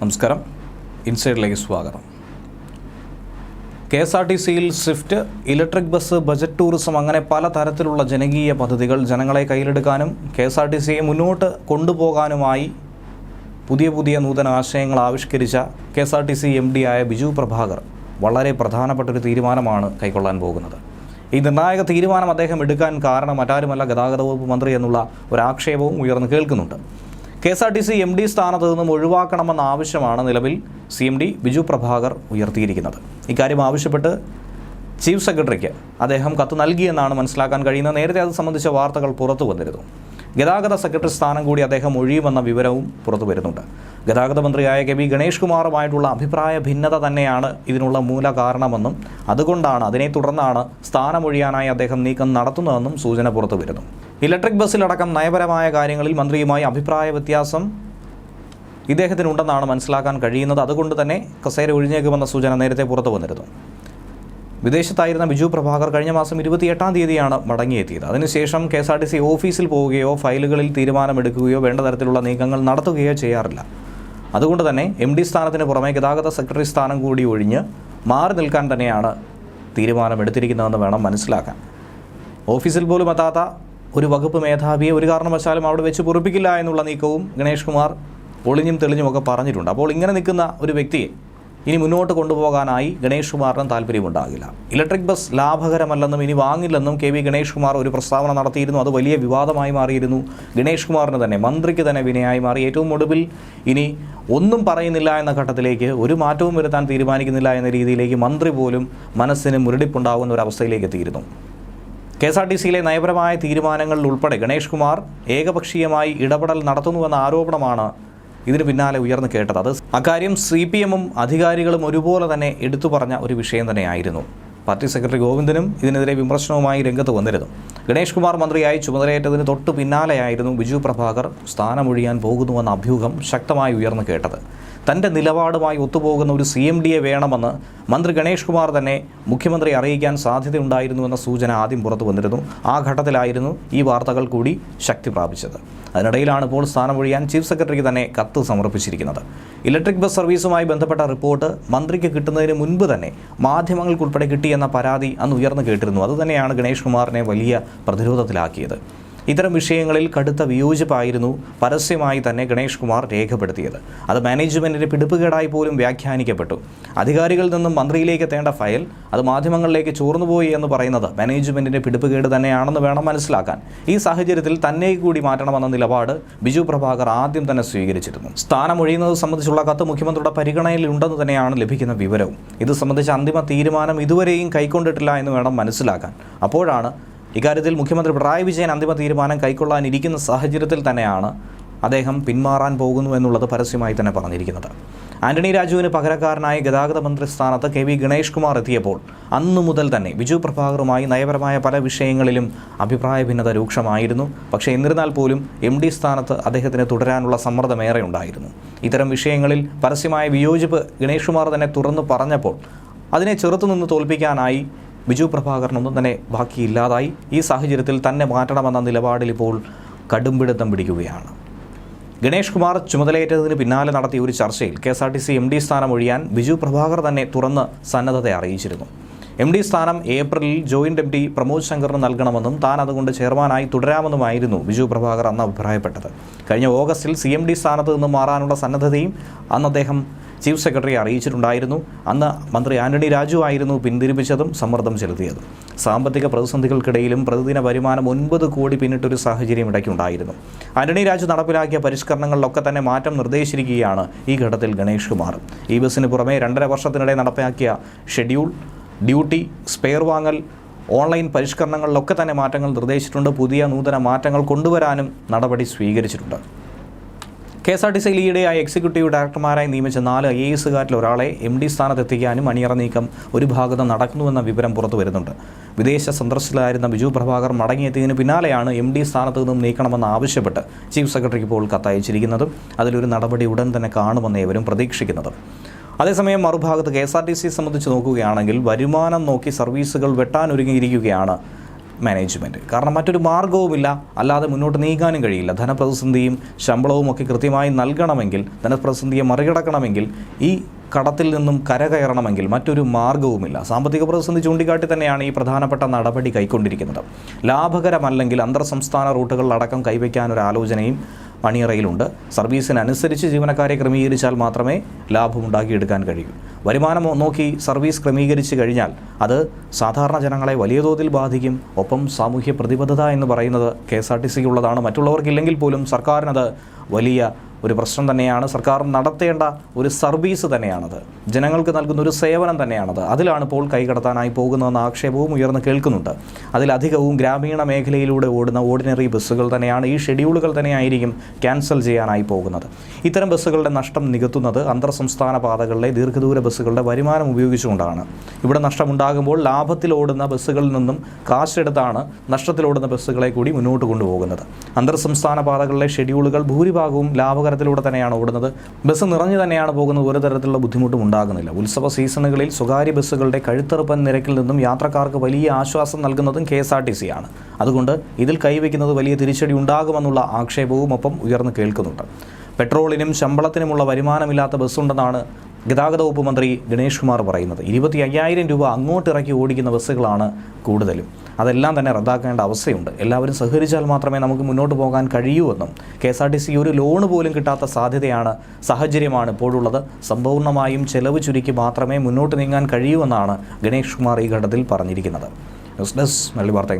നമസ്കാരം. ഇൻസൈഡിലേക്ക് സ്വാഗതം. കെ എസ് ആർ ടി സിയിൽ swift electric bus budget tourism അങ്ങനെ പല തരത്തിലുള്ള ജനകീയ പദ്ധതികൾ ജനങ്ങളെ കയ്യിലെടുക്കാനും കെ എസ് ആർ ടി സിയെ മുന്നോട്ട് കൊണ്ടുപോകാനുമായി പുതിയ പുതിയ നൂതന ആശയങ്ങൾ ആവിഷ്കരിച്ച K S R T C M D ആയ ബിജു പ്രഭാകർ വളരെ പ്രധാനപ്പെട്ട ഒരു തീരുമാനമാണ് കൈക്കൊള്ളാൻ പോകുന്നത്. ഈ നിർണായക തീരുമാനം അദ്ദേഹം എടുക്കാൻ കാരണം മറ്റാരുമല്ല ഗതാഗത വകുപ്പ് മന്ത്രി എന്നുള്ള ഒരു ആക്ഷേപവും ഉയർന്നു കേൾക്കുന്നുണ്ട്. K S R T C M D സ്ഥാനത്ത് നിന്നും ഒഴിവാക്കണമെന്ന ആവശ്യമാണ് നിലവിൽ C M D Biju Prabhakar ഉയർത്തിയിരിക്കുന്നത്. ഇക്കാര്യം ആവശ്യപ്പെട്ട് ചീഫ് സെക്രട്ടറിക്ക് അദ്ദേഹം കത്ത് നൽകിയെന്നാണ് മനസ്സിലാക്കാൻ കഴിയുന്നത്. നേരത്തെ അത് സംബന്ധിച്ച വാർത്തകൾ പുറത്തു വന്നിരുന്നു. ഗതാഗത സെക്രട്ടറി സ്ഥാനം കൂടി അദ്ദേഹം ഒഴിയുമെന്ന വിവരവും പുറത്തു വരുന്നുണ്ട്. ഗതാഗത മന്ത്രിയായ കെ വി ഗണേഷ് കുമാറുമായിട്ടുള്ള അഭിപ്രായ ഭിന്നത തന്നെയാണ് ഇതിനുള്ള മൂല കാരണമെന്നും അതുകൊണ്ടാണ് അതിനെ തുടർന്നാണ് സ്ഥാനമൊഴിയാനായി അദ്ദേഹം നീക്കം നടത്തുന്നതെന്നും സൂചന പുറത്തു വരുന്നു. ഇലക്ട്രിക് ബസ്സിലടക്കം നയപരമായ കാര്യങ്ങളിൽ മന്ത്രിയുമായി അഭിപ്രായ വ്യത്യാസം ഇദ്ദേഹത്തിനുണ്ടെന്നാണ് മനസ്സിലാക്കാൻ കഴിയുന്നത്. അതുകൊണ്ട് തന്നെ കസേര ഒഴിഞ്ഞേക്കുമെന്ന സൂചന നേരത്തെ പുറത്തു വന്നിരുന്നു. വിദേശത്തായിരുന്ന ബിജു പ്രഭാകർ കഴിഞ്ഞ മാസം ഇരുപത്തിയെട്ടാം തീയതിയാണ് മടങ്ങിയെത്തിയത്. അതിനുശേഷം K S R T C ഓഫീസിൽ പോവുകയോ ഫയലുകളിൽ തീരുമാനമെടുക്കുകയോ വേണ്ട തരത്തിലുള്ള നീക്കങ്ങൾ നടത്തുകയോ ചെയ്യാറില്ല. അതുകൊണ്ട് തന്നെ എം ഡി സ്ഥാനത്തിന് പുറമെ ഗതാഗത സെക്രട്ടറി സ്ഥാനം കൂടി ഒഴിഞ്ഞ് മാറി നിൽക്കാൻ തന്നെയാണ് തീരുമാനമെടുത്തിരിക്കുന്നതെന്ന് വേണം മനസ്സിലാക്കാൻ. ഓഫീസിൽ പോലും എത്താത്ത ഒരു വകുപ്പ് മേധാവിയെ ഒരു കാരണവശാലും അവിടെ വെച്ച് പൊറിപ്പിക്കില്ല എന്നുള്ള നീക്കവും ഗണേഷ് കുമാർ ഒളിഞ്ഞും തെളിഞ്ഞുമൊക്കെ പറഞ്ഞിട്ടുണ്ട്. അപ്പോൾ ഇങ്ങനെ നിൽക്കുന്ന ഒരു വ്യക്തിയെ ഇനി മുന്നോട്ട് കൊണ്ടുപോകാനായി ഗണേഷ് കുമാറിന് താല്പര്യമുണ്ടാകില്ല. ഇലക്ട്രിക് ബസ് ലാഭകരമല്ലെന്നും ഇനി വാങ്ങില്ലെന്നും കെ വി ഗണേഷ് കുമാർ ഒരു പ്രസ്താവന നടത്തിയിരുന്നു. അത് വലിയ വിവാദമായി മാറിയിരുന്നു. ഗണേഷ് കുമാറിന് തന്നെ മന്ത്രിക്ക് തന്നെ വിനയായി മാറി. ഏറ്റവും ഒടുവിൽ ഇനി ഒന്നും പറയുന്നില്ല എന്ന ഘട്ടത്തിലേക്ക് ഒരു മാറ്റവും വരുത്താൻ തീരുമാനിക്കുന്നില്ല എന്ന രീതിയിലേക്ക് മന്ത്രി പോലും മനസ്സിന് മുരടിപ്പുണ്ടാകുന്ന ഒരു അവസ്ഥയിലേക്ക് എത്തിയിരുന്നു. കെ എസ് ആർ ടി സിയിലെ നയപരമായ തീരുമാനങ്ങളിൽ ഉൾപ്പെടെ ഗണേഷ് കുമാർ ഏകപക്ഷീയമായി ഇടപെടൽ നടത്തുന്നുവെന്ന ആരോപണമാണ് ഇതിന് പിന്നാലെ ഉയർന്നു കേട്ടത് അത് അക്കാര്യം സി പി എമ്മും അധികാരികളും ഒരുപോലെ തന്നെ എടുത്തു പറഞ്ഞ ഒരു വിഷയം തന്നെയായിരുന്നു. പാർട്ടി സെക്രട്ടറി ഗോവിന്ദനും ഇതിനെതിരെ വിമർശനവുമായി രംഗത്ത് വന്നിരുന്നു. ഗണേഷ് കുമാർ മന്ത്രിയായി ചുമതലയേറ്റതിന് തൊട്ടു പിന്നാലെയായിരുന്നു ബിജു പ്രഭാകർ സ്ഥാനമൊഴിയാൻ പോകുന്നുവെന്ന അഭ്യൂഹം ശക്തമായി ഉയർന്നു കേട്ടത്. തന്റെ നിലപാടുമായി ഒത്തുപോകുന്ന ഒരു സി എം ഡിയെ വേണമെന്ന് മന്ത്രി ഗണേഷ് കുമാർ തന്നെ മുഖ്യമന്ത്രി അറിയിക്കാൻ സാധ്യതയുണ്ടായിരുന്നുവെന്ന സൂചന ആദ്യം പുറത്തു വന്നിരുന്നു. ആ ഘട്ടത്തിലായിരുന്നു ഈ വാർത്തകൾ കൂടി ശക്തി പ്രാപിച്ചത്. അതിനിടയിലാണ് ഇപ്പോൾ സ്ഥാനമൊഴിയാൻ ചീഫ് സെക്രട്ടറിക്ക് തന്നെ കത്ത് സമർപ്പിച്ചിരിക്കുന്നത്. ഇലക്ട്രിക് ബസ് സർവീസുമായി ബന്ധപ്പെട്ട റിപ്പോർട്ട് മന്ത്രിക്ക് കിട്ടുന്നതിന് മുൻപ് തന്നെ മാധ്യമങ്ങൾക്കുൾപ്പെടെ കിട്ടിയെന്ന പരാതി അന്ന് ഉയർന്നു കേട്ടിരുന്നു. അതുതന്നെയാണ് ഗണേഷ് കുമാറിനെ വലിയ പ്രതിരോധത്തിലാക്കിയത്. ഇത്തരം വിഷയങ്ങളിൽ കടുത്ത വിയോജിപ്പായിരുന്നു പരസ്യമായി തന്നെ ഗണേഷ് കുമാർ രേഖപ്പെടുത്തിയത്. അത് മാനേജ്മെന്റിന്റെ പിടിപ്പുകേടായി പോലും വ്യാഖ്യാനിക്കപ്പെട്ടു. അധികാരികളിൽ നിന്നും മന്ത്രിയിലേക്ക് എത്തേണ്ട ഫയൽ അത് മാധ്യമങ്ങളിലേക്ക് ചോർന്നുപോയി എന്ന് പറയുന്നത് മാനേജ്മെന്റിന്റെ പിടിപ്പുകേട് തന്നെയാണെന്ന് വേണം മനസ്സിലാക്കാൻ. ഈ സാഹചര്യത്തിൽ തന്നെ കൂടി മാറ്റണമെന്ന നിലപാട് ബിജു പ്രഭാകർ ആദ്യം തന്നെ സ്വീകരിച്ചിരുന്നു. സ്ഥാനമൊഴിയുന്നത് സംബന്ധിച്ചുള്ള കത്ത് മുഖ്യമന്ത്രിയുടെ പരിഗണനയിൽ ഉണ്ടെന്ന് തന്നെയാണ് ലഭിക്കുന്ന വിവരവും. ഇത് സംബന്ധിച്ച അന്തിമ തീരുമാനം ഇതുവരെയും കൈക്കൊണ്ടിട്ടില്ല എന്ന് വേണം മനസ്സിലാക്കാൻ. അപ്പോഴാണ് ഇക്കാര്യത്തിൽ മുഖ്യമന്ത്രി പിണറായി വിജയൻ അന്തിമ തീരുമാനം കൈക്കൊള്ളാനിരിക്കുന്ന സാഹചര്യത്തിൽ തന്നെയാണ് അദ്ദേഹം പിന്മാറാൻ പോകുന്നു എന്നുള്ളത് പരസ്യമായി തന്നെ പറഞ്ഞിരിക്കുന്നത്. ആന്റണി രാജുവിന് പകരക്കാരനായി ഗതാഗത മന്ത്രി സ്ഥാനത്ത് കെ വി ഗണേഷ് കുമാർ എത്തിയപ്പോൾ അന്നു മുതൽ തന്നെ ബിജു പ്രഭാകറുമായി നയപരമായ പല വിഷയങ്ങളിലും അഭിപ്രായ ഭിന്നത രൂക്ഷമായിരുന്നു. പക്ഷേ എന്നിരുന്നാൽ പോലും എം ഡി സ്ഥാനത്ത് അദ്ദേഹത്തിന് തുടരാനുള്ള സമ്മർദ്ദമേറെ ഉണ്ടായിരുന്നു. ഇത്തരം വിഷയങ്ങളിൽ പരസ്യമായ വിയോജിപ്പ് ഗണേഷ് കുമാർ തന്നെ തുറന്നു പറഞ്ഞപ്പോൾ അതിനെ ചെറുത്തുനിന്ന് തോൽപ്പിക്കാനായി ബിജു പ്രഭാകരനൊന്നും തന്നെ ബാക്കിയില്ലാതായി ഈ സാഹചര്യത്തിൽ തന്നെ മാറ്റണമെന്ന നിലപാടിൽ ഇപ്പോൾ കടുംപിടുത്തം പിടിക്കുകയാണ്. ഗണേഷ് കുമാർ ചുമതലയേറ്റതിന് പിന്നാലെ നടത്തിയ ഒരു ചർച്ചയിൽ K S R T C M D സ്ഥാനം ഒഴിയാൻ ബിജു പ്രഭാകർ തന്നെ തുറന്ന് സന്നദ്ധത അറിയിച്ചിരുന്നു. എം ഡി സ്ഥാനം ഏപ്രിലിൽ ജോയിന്റ് എം ഡി പ്രമോദ് ശങ്കറിന് നൽകണമെന്നും താൻ അതുകൊണ്ട് ചെയർമാനായി തുടരാമെന്നുമായിരുന്നു ബിജു പ്രഭാകർ അന്ന് അഭിപ്രായപ്പെട്ടത്. കഴിഞ്ഞ ഓഗസ്റ്റിൽ സി എം ഡി സ്ഥാനത്ത് നിന്ന് മാറാനുള്ള സന്നദ്ധതയും അന്ന് അദ്ദേഹം ചീഫ് സെക്രട്ടറി അറിയിച്ചിട്ടുണ്ടായിരുന്നു. അന്ന് മന്ത്രി ആന്റണി രാജു ആയിരുന്നു പിന്തിരിപ്പിച്ചതും സമ്മർദ്ദം ചെലുത്തിയതും. സാമ്പത്തിക പ്രതിസന്ധികൾക്കിടയിലും പ്രതിദിന വരുമാനം ഒൻപത് കോടി പിന്നിട്ടൊരു സാഹചര്യം ഇടയ്ക്കുണ്ടായിരുന്നു. ആന്റണി രാജു നടപ്പിലാക്കിയ പരിഷ്കരണങ്ങളിലൊക്കെ തന്നെ മാറ്റം നിർദ്ദേശിച്ചിരിക്കുകയാണ് ഈ ഘട്ടത്തിൽ ഗണേഷ് കുമാർ. ഈ ബസ്സിന് പുറമെ രണ്ടര വർഷത്തിനിടെ നടപ്പാക്കിയ ഷെഡ്യൂൾ ഡ്യൂട്ടി സ്പെയർ വാങ്ങൽ ഓൺലൈൻ പരിഷ്കരണങ്ങളിലൊക്കെ തന്നെ മാറ്റങ്ങൾ നിർദ്ദേശിച്ചിട്ടുണ്ട്. പുതിയ നൂതന മാറ്റങ്ങൾ കൊണ്ടുവരാനും നടപടി സ്വീകരിച്ചിട്ടുണ്ട്. കെ എസ് ആർ ടി സിയിൽ ഈയിടെയായി എക്സിക്യൂട്ടീവ് ഡയറക്ടർമാരായി നിയമിച്ച നാല് ഐ എസുകാരിൽ ഒരാളെ എം ഡി സ്ഥാനത്തെത്തിക്കാനും അണിയറ നീക്കം ഒരു ഭാഗത്ത് നടക്കുന്നുവെന്ന വിവരം പുറത്തു വരുന്നുണ്ട്. വിദേശ സന്ദർശനത്തിലായിരുന്ന ബിജു പ്രഭാകർ മടങ്ങിയെത്തിയതിന് പിന്നാലെയാണ് എം ഡി സ്ഥാനത്ത് നിന്നും നീക്കണമെന്ന് ആവശ്യപ്പെട്ട് ചീഫ് സെക്രട്ടറിക്ക് ഇപ്പോൾ കത്തയച്ചിരിക്കുന്നതും അതിലൊരു നടപടി ഉടൻ തന്നെ കാണുമെന്ന് ഇവരും പ്രതീക്ഷിക്കുന്നതും. അതേസമയം മറുഭാഗത്ത് K S R T C സംബന്ധിച്ച് നോക്കുകയാണെങ്കിൽ വരുമാനം നോക്കി സർവീസുകൾ വെട്ടാനൊരുങ്ങിയിരിക്കുകയാണ് മാനേജ്മെന്റ് കാരണം മറ്റൊരു മാർഗവുമില്ല അല്ലാതെ മുന്നോട്ട് നീങ്ങാനും കഴിയില്ല. ധനപ്രതിസന്ധിയും ശമ്പളവും ഒക്കെ കൃത്യമായി നൽകണമെങ്കിൽ ധനപ്രതിസന്ധിയെ മറികടക്കണമെങ്കിൽ ഈ കടത്തിൽ നിന്നും കരകയറണമെങ്കിൽ മറ്റൊരു മാർഗവുമില്ല സാമ്പത്തിക പ്രതിസന്ധി ചൂണ്ടിക്കാട്ടി തന്നെയാണ് ഈ പ്രധാനപ്പെട്ട നടപടി കൈക്കൊണ്ടിരിക്കുന്നത്. ലാഭകരമല്ലെങ്കിൽ അന്തർ സംസ്ഥാന റൂട്ടുകളിലടക്കം കൈവയ്ക്കാനൊരു ആലോചനയും അണിയറയിലുണ്ട് സർവീസിനനുസരിച്ച് ജീവനക്കാരെ ക്രമീകരിച്ചാൽ മാത്രമേ ലാഭമുണ്ടാക്കിയെടുക്കാൻ കഴിയൂ. വരുമാനം നോക്കി സർവീസ് ക്രമീകരിച്ചു കഴിഞ്ഞാൽ അത് സാധാരണ ജനങ്ങളെ വലിയ തോതിൽ ബാധിക്കും. ഒപ്പം സാമൂഹ്യ പ്രതിബദ്ധത എന്ന് പറയുന്നത് കെ എസ് ആർ ടി സിക്കുള്ളതാണ്. മറ്റുള്ളവർക്കില്ലെങ്കിൽ പോലും സർക്കാരിനത് വലിയ ഒരു പ്രശ്നം തന്നെയാണ്. സർക്കാർ നടത്തേണ്ട ഒരു സർവീസ് തന്നെയാണത്. ജനങ്ങൾക്ക് നൽകുന്ന ഒരു സേവനം തന്നെയാണത്. അതിലാണ് ഇപ്പോൾ കൈകടത്താനായി പോകുന്നതെന്ന ആക്ഷേപവും ഉയർന്നു കേൾക്കുന്നുണ്ട്. അതിലധികവും ഗ്രാമീണ മേഖലയിലൂടെ ഓടുന്ന ഓർഡിനറി ബസ്സുകൾ തന്നെയാണ് ഈ ഷെഡ്യൂളുകൾ തന്നെയായിരിക്കും ക്യാൻസൽ ചെയ്യാനായി പോകുന്നത്. ഇത്തരം ബസ്സുകളുടെ നഷ്ടം നികത്തുന്നത് അന്തർ സംസ്ഥാന പാതകളിലെ ദീർഘദൂര ബസ്സുകളുടെ വരുമാനം ഉപയോഗിച്ചുകൊണ്ടാണ്. ഇവിടെ നഷ്ടമുണ്ടാകുമ്പോൾ ലാഭത്തിലോടുന്ന ബസ്സുകളിൽ നിന്നും കാശെടുത്താണ് നഷ്ടത്തിലോടുന്ന ബസ്സുകളെ കൂടി മുന്നോട്ട് കൊണ്ടുപോകുന്നത്. അന്തർ സംസ്ഥാന പാതകളിലെ ഷെഡ്യൂളുകൾ ഭൂരിഭാഗവും ലാഭകരത്തിലൂടെ തന്നെയാണ് ഓടുന്നത്. ബസ് നിറഞ്ഞു തന്നെയാണ് പോകുന്നത്. ഒരു തരത്തിലുള്ള ബുദ്ധിമുട്ടും ഉണ്ടാകുന്നില്ല. ഉത്സവ സീസണുകളിൽ സ്വകാര്യ ബസ്സുകളുടെ കഴുത്തറുപ്പൻ നിരക്കിൽ നിന്നും യാത്രക്കാർക്ക് വലിയ ആശ്വാസം നൽകുന്നതും K S R T C ആണ്. അതുകൊണ്ട് ഇതിൽ കൈവയ്ക്കുന്നത് വലിയ തിരിച്ചടി ഉണ്ടാകുമെന്നുള്ള ആക്ഷേപവും ഒപ്പം ഉയർന്നു കേൾക്കുന്നുണ്ട്. പെട്രോളിനും ശമ്പളത്തിനുമുള്ള വരുമാനമില്ലാത്ത ബസ്സുണ്ടെന്നാണ് ഗതാഗത വകുപ്പ് മന്ത്രി ഗണേഷ് കുമാർ പറയുന്നത് ഇരുപത്തി അയ്യായിരം രൂപ അങ്ങോട്ട് ഇറക്കി ഓടിക്കുന്ന ബസ്സുകളാണ് കൂടുതലും. അതെല്ലാം തന്നെ റദ്ദാക്കേണ്ട അവസ്ഥയുണ്ട്. എല്ലാവരും സഹകരിച്ചാൽ മാത്രമേ നമുക്ക് മുന്നോട്ട് പോകാൻ കഴിയൂ എന്നും K S R T C ഒരു ലോണ് പോലും കിട്ടാത്ത സാധ്യതയാണ് സാഹചര്യമാണ് ഇപ്പോഴുള്ളത്. സമ്പൂർണമായും ചെലവ് ചുരുക്കി മാത്രമേ മുന്നോട്ട് നീങ്ങാൻ കഴിയൂ എന്നാണ് ഗണേഷ് കുമാർ ഈ ഘട്ടത്തിൽ പറഞ്ഞിരിക്കുന്നത്. ന്യൂസ് ഡെസ്ക് മല്ലി വാർത്ത